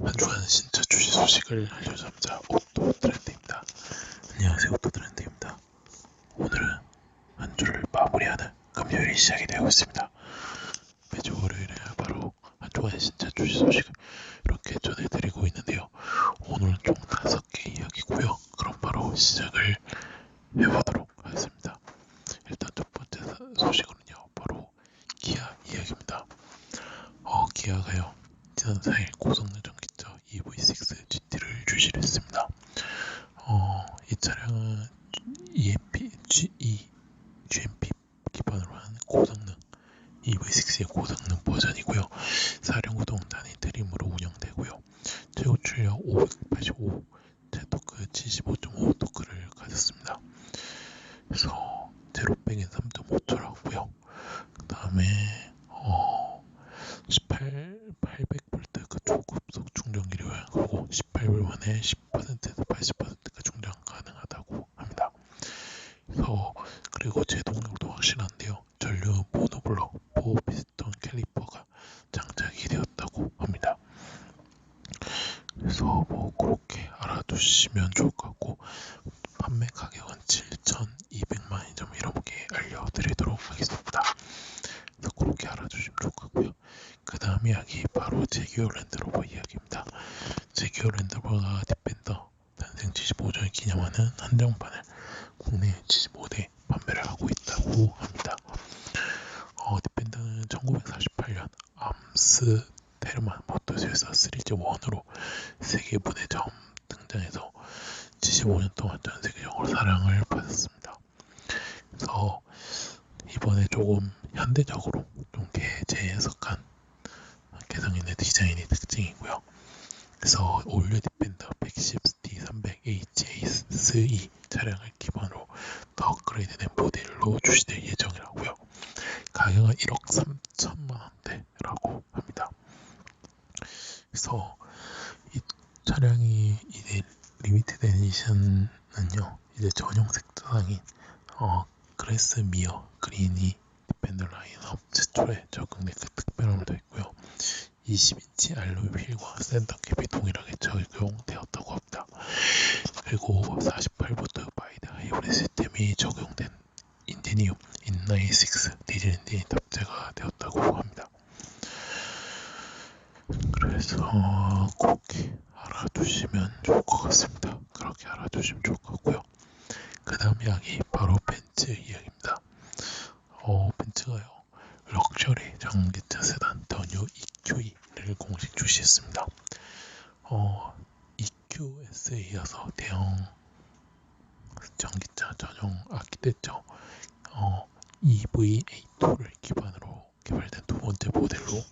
한 주간 진짜 주식 소식을 알려드립니다. 오토 트렌드입니다. 안녕하세요, 오토 트렌드입니다. 오늘은 한 주를 마무리하는 금요일이 시작이 되고 있습니다. 매주 월요일에 바로 한 주간 진짜 주식 소식을 이렇게 전해드리고 있는데요. 오늘은 총 다섯 개 이야기고요. 그럼 바로 시작을 해보도록 하겠습니다. 일단 첫 번째 사- 소식으로는요, 바로 기아 이야기입니다. 어, 기아가요. 지난 4일 고성능 전기차 EV6 GT를 출시를 했습니다. 어, 이 차량은 EMP, G, E, GMP 기반으로 한 고성능 EV6의 고성능 버전이고요. 사륜구동 단위 트림으로 운영되고요. 최고 출력 585, 제토크 75.5 토크를 가졌습니다. 그래서 제로백엔 3.5초라고요. 그 다음에 어, 18, 800V 그 초급속 충전기를 그리고 18불 만에 10%에서 80%가 충전 가능하다고 합니다. 그리고 제동력도 확실한데요. 전류 모노블럭 보호 피스톤 캘리퍼가 장착이 되었다고 합니다. 그래서 뭐 그렇게 알아두시면 좋을 것 같고 판매 가격은 7,200만 원점 이렇게 알려드리도록 하겠습니다. 그래서 그렇게 알아주시면 좋을 것 같고요. 그 다음 이야기 바로 제기어 랜드로버 이야기입니다. 제기어 랜드로버가 디펜더 탄생 75주년 기념하는 한정판을 국내 75대 판매를 하고 있다고 합니다. 어, 디펜더는 1948년 암스 테르만 모터스에서 시리즈 1으로 세계분에 처음 등장해서 75년 동안 전 세계적으로 사랑을 받았습니다. 그래서 이번에 조금 현대적으로 좀 개- 재해석한 개성있는 디자인이 특징이고요. 그래서 올류 디펜더 110ST 300HA 차량을 기반으로 더 업그레이드된 모델로 출시될 예정이라고요. 가격은 1억 3천만 원대라고 합니다. 그래서 이 차량이 이제 리미티드 에디션은요 이제 전용 색상인 어, 그레스 미어 그린이 디펜더 라인업 최초에 적응된 그 특별함을 더했고요. 20인치 알로이 휠과 센터 캡이 동일하게 적용되었다고 합니다. 그리고 48V 바이드 하이브리드 시스템이 적용된 인티니움 인라인 6 디젤 엔진이 탑재가 되었다고 합니다. 그래서 그렇게 알아두시면 좋을 것 같습니다. 그렇게 알아 두시면 좋을 것 같고요. 그 다음 이야기 바로 벤츠 이야기입니다. 어, 벤츠가요. 럭셔리 전기차 세단 더뉴 EQE를 공식 출시했습니다. 어, EQS에 이어서 대형 전기차 전용 아키텍처 어, EVA2를 기반으로 개발된 두 번째 모델로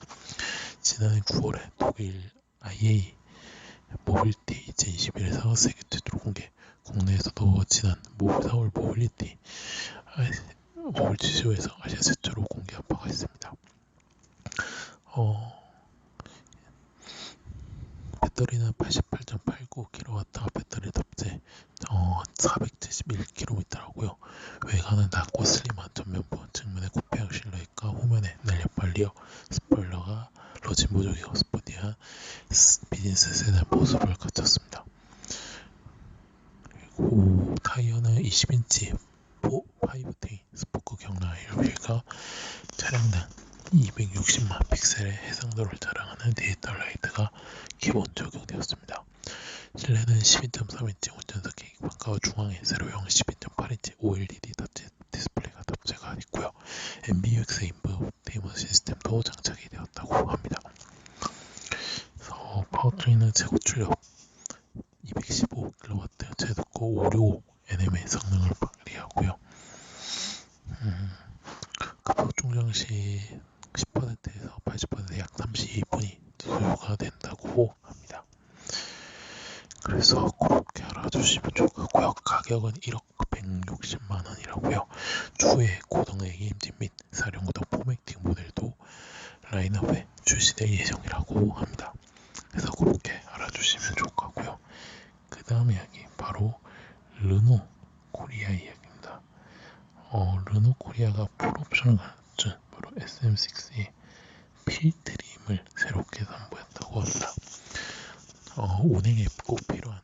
지난해 9월에 독일 IA 모빌티 2021에서 세계 최초로 공개 국내에서도 지난 모, 서울 모빌리티 아, 모빌티 쇼에서 아시아 최초로 공개한 바가 있습니다. 어, 배터리는 88.89kWh 배터리 탑재 어, 471km라고요. 외관은 낮고 슬림한 전면부, 측면에 쿠페형 실루엣과 후면에 날렵한 리어 스포일러가 로진 보조기와 스포티한 스- 비즈니스 세단 모습을 갖췄습니다. 그리고 타이어는 20인치 5테인 스포크 경량 휠과 차량당 260만 픽셀의 해상도를 자랑하는 디지털 라이트가 기본 적용되었습니다. 실내는 12.3인치 운전석 계기판과 중앙에 세로형 12.8인치 OLED 터치 디스플레이가 탑재가 있고요. MBUX 인포테인먼트 시스템도 장착이 되었다고 합니다. 그래서 파워트레인은 최고 출력 215kW 제도고 565 NM의 성능을 발휘하고요. 음, 급속 충전 시 10%에서 80%약 32분이 소요가 된다고 합니다. 그래서 그렇게 알아주시면 같고요. 가격은 1억 160만 원이라고요. 추후에 고동의 임진 및 사륜구동 포매틱 모델도 라인업에 출시될 예정이라고 합니다. 그래서 그렇게 알아주시면 같고요. 그 다음 이야기 바로 르노 코리아 이야기입니다. 어, 르노 코리아가 풀옵션을 갖춘 바로 SM6의 필트림을 새롭게 선보였다고 합니다. 어, 운행에 꼭 필요한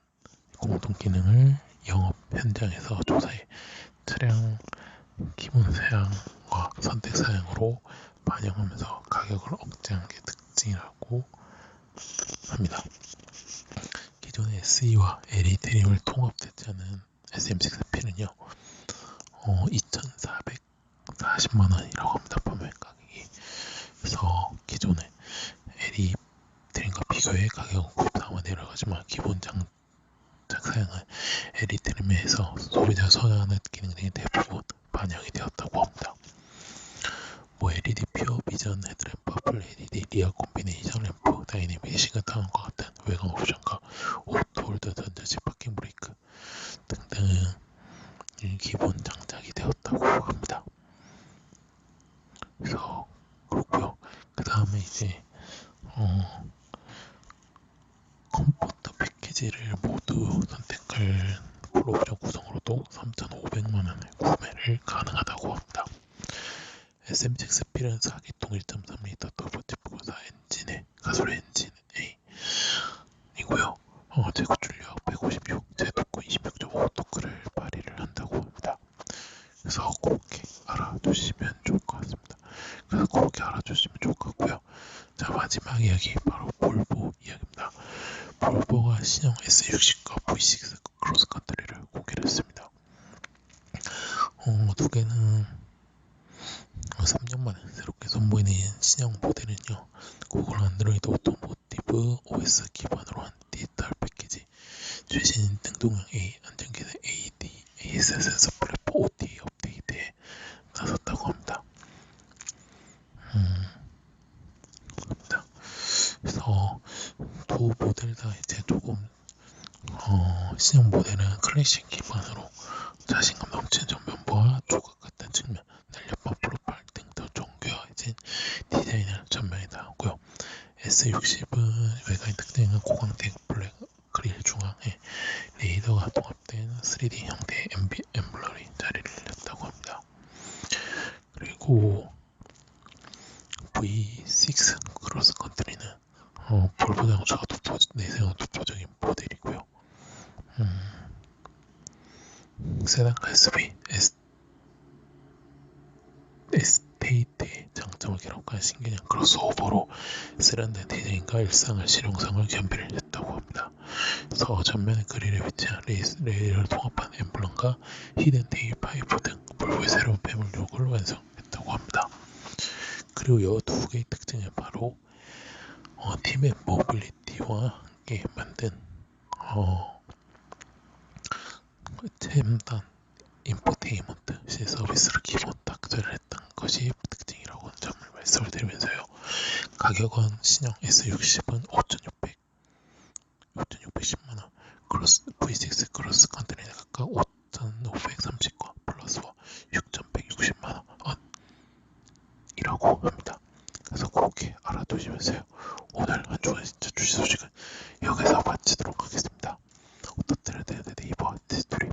공동 기능을 영업 현장에서 조사해 차량 기본 사양과 선택 사양으로 반영하면서 가격을 억제하는 게 특징이라고 합니다. 기존의 SE와 LE 트림을 통합되지 않은 SM6P는요, 어, 2,440만 원이라고 합니다. 판매 가격이. 그래서 기존의 LE 트림과 비교해 가격은 곱상화 내려가지만 기본 장 사양은 LE 트림에서 소비자 선호하는 기능들이 대부분 반영이 되었다고 합니다. 뭐 LED 퓨어 비전 헤드램프, 풀 LED 리어 콤비네이션 램프, 다이내믹 시그타운과 같은 외관 옵션과 오토홀더 전자식 파킹 브레이크 등등은 기본 장착이 되었다고 합니다. 그래서 그렇고요. 그 다음에 이제 어, 컴포트 패키지를 모두 선택할 풀옵션 구성으로도 3,500만 원에 구매를 가능하다고 합니다. SM6 스필은 4기통 1.3L 터보티프고사 엔진의 가솔린 엔진 A 이고요. 어, 제고 출력 156, 제토크 26.5 토크를 발휘를 한다고 합니다. 그래서 그렇게 알아두시면 좋을 것 같습니다. 그래서 그렇게 알아주시면 좋을 것 같고요. 자 마지막 이야기 바로 볼보 이야기입니다. 볼보가 신형 S60과 V6 크로스컨트리를 공개를 했습니다. 어, 두 개는 3년 만에 새롭게 선보이는 신형 모델은요. 구글 안드로이드 오토모티브 OS 기반으로 한 디지털 패키지, 최신 등동형 A 안전기능 AD, AS 센서 플랫폼 OTA 업데이트에 나섰다고 합니다. 음, 합니다. 그래서 두 모델 다 이제 조금 어, 신형 모델은 클래식 기반으로 자신감 넘치는 전면부와 조각 같은 측면, 날렵한 프로파일 등 더 정교해진 디자인을 전면에 나오고요. S60은 외관의 특징은 고광택 블랙 그릴 중앙에 레이더가 통합된 3D 형태의 엠블러리 자리를 냈다고 합니다. 그리고 V6 크로스 컨트리는 어, 볼보 자동차가 독보, 내세운 독보적인 모델이고요. 음, 세단 가스비 S, 에스테이트의 장점을 기록한 신개념 크로스오버로 세련된 디자인과 일상을 실용성을 겸비를 했다고 합니다. 그래서 전면의 그릴에 위치한 레이스, 레일을 통합한 엠블럼과 히든 테일 파이프 등 볼보의 새로운 배물력을 완성했다고 합니다. 그리고 이 두 개의 특징은 바로 어, 팀의 모빌리티와 함께 만든 어, 첨단 인포테인먼트 시 서비스를 기본 탁제를 했던 것이 특징이라고 점을 말씀을 드리면서요. 가격은 신형 S60은 5,600, 5,610만원, 크로스, V6 크로스 컨트리는 각각 5,530과 플러스와 6,160만원 이라고 합니다. 그래서 그렇게 알아두시면서요. 오늘 한 주간 진짜 주식 소식은 여기서 마치도록 하겠습니다. 오토트레드 네이버 스토리